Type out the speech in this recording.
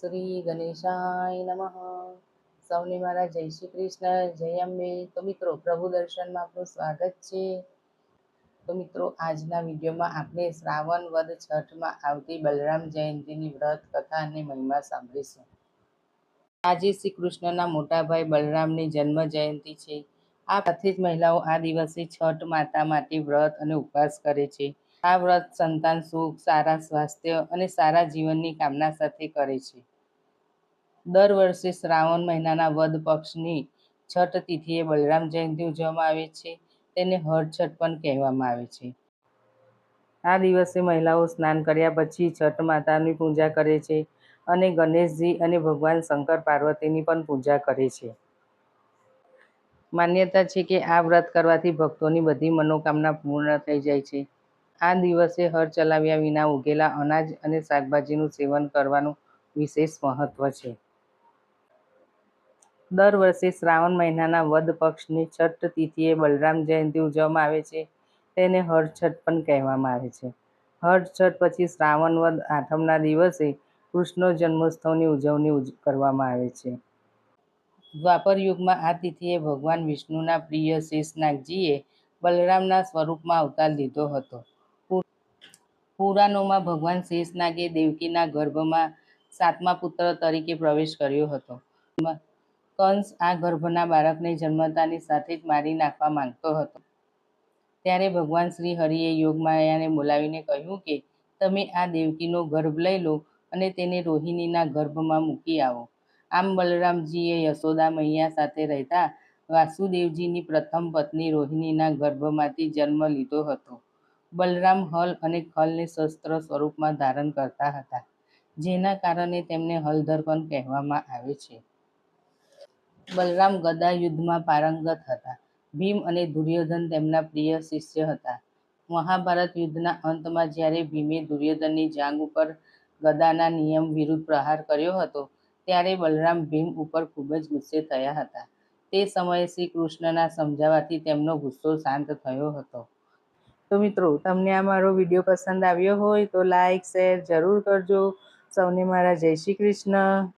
શ્રી ગણેશાય નમઃ. સૌને મારા જય શ્રી કૃષ્ણ, જય અંબે. તો મિત્રો, પ્રભુ દર્શનમાં આપનું સ્વાગત છે. તો મિત્રો, આજના વિડીયોમાં આપણે શ્રાવણ વદ છઠમાં આવતી બલરામ જયંતીની વ્રત, કથા અને મહિમા સાંભળીશું. આજે શ્રી કૃષ્ણના મોટાભાઈ બલરામની જન્મ જયંતિ છે. આ સાથે જ મહિલાઓ આ દિવસે છઠ માતા માટે વ્રત અને ઉપવાસ કરે છે. આ વ્રત સંતાન સુખ, સારા સ્વાસ્થ્ય અને સારા જીવનની કામના સાથે કરે છે. દર વર્ષે શ્રાવણ મહિનાના વદ પક્ષની છઠ તિથિએ બલરામ જયંતિ ઉજવવામાં આવે છે. તેને હરછઠ પણ કહેવામાં આવે છે. આ દિવસે મહિલાઓ સ્નાન કર્યા પછી છઠ માતાની પૂજા કરે છે અને ગણેશજી અને ભગવાન શંકર પાર્વતીની પણ પૂજા કરે છે. માન્યતા છે કે આ વ્રત કરવાથી ભક્તોની બધી મનોકામના પૂર્ણ થઈ જાય છે. આ દિવસે હર ચલાવ્યા વિના ઉગેલા અનાજ અને શાકભાજીનું સેવન કરવાનું વિશેષ મહત્વ છે. દર વર્ષે શ્રાવણ મહિનાના વદ પક્ષની છઠ તિથિએ બલરામ જયંતિ ઉજવવામાં આવે છે. તેને હર છઠ પણ કહેવામાં આવે છે. હર છઠ પછી શ્રાવણ વદ આઠમના દિવસે કૃષ્ણ જન્મોત્સવની ઉજવણી કરવામાં આવે છે. દ્વાપર યુગમાં આ તિથિએ ભગવાન વિષ્ણુના પ્રિય શેષનાગજીએ બલરામના સ્વરૂપમાં અવતાર લીધો હતો. પુરાણોમાં ભગવાન શેષનાગે દેવકીના ગર્ભમાં સાતમા પુત્ર તરીકે પ્રવેશ કર્યો હતો. કંસ આ ગર્ભના બાળકને જન્મતાની સાથે જ મારી નાખવા માંગતો હતો. ત્યારે ભગવાન શ્રી હરિએ યોગમાયાને બોલાવીને કહ્યું કે, તમે આ દેવકીનો ગર્ભ લઈ લો અને તેને રોહિણીના ગર્ભમાં મૂકી આવો. આમ બલરામજીએ યશોદા મૈયા સાથે રહેતા વાસુદેવજીની પ્રથમ પત્ની રોહિણીના ગર્ભમાંથી જન્મ લીધો હતો. બલરામ હલ અને ખલને શસ્ત્ર સ્વરૂપમાં ધારણ કરતા હતા, જેના કારણે તેમને હલધર કહેવામાં આવે છે. બલરામ ગદા યુદ્ધમાં પારંગત હતા. ભીમ અને દુર્યોધન તેમના પ્રિય શિષ્ય હતા. મહાભારત યુદ્ધના અંતમાં જ્યારે ભીમે દુર્યોધનની જાંગ ઉપર ગદાના નિયમ વિરુદ્ધ પ્રહાર કર્યો હતો, ત્યારે બલરામ ભીમ ઉપર ખૂબ જ ગુસ્સે થયા હતા. તે સમયે શ્રી કૃષ્ણના સમજાવવાથી તેમનો ગુસ્સો શાંત થયો હતો. તો મિત્રો, તમને આ મારો વીડિયો પસંદ આવ્યો હોય તો લાઈક, શેર જરૂર કરજો. સૌને મારા જય શ્રી કૃષ્ણ.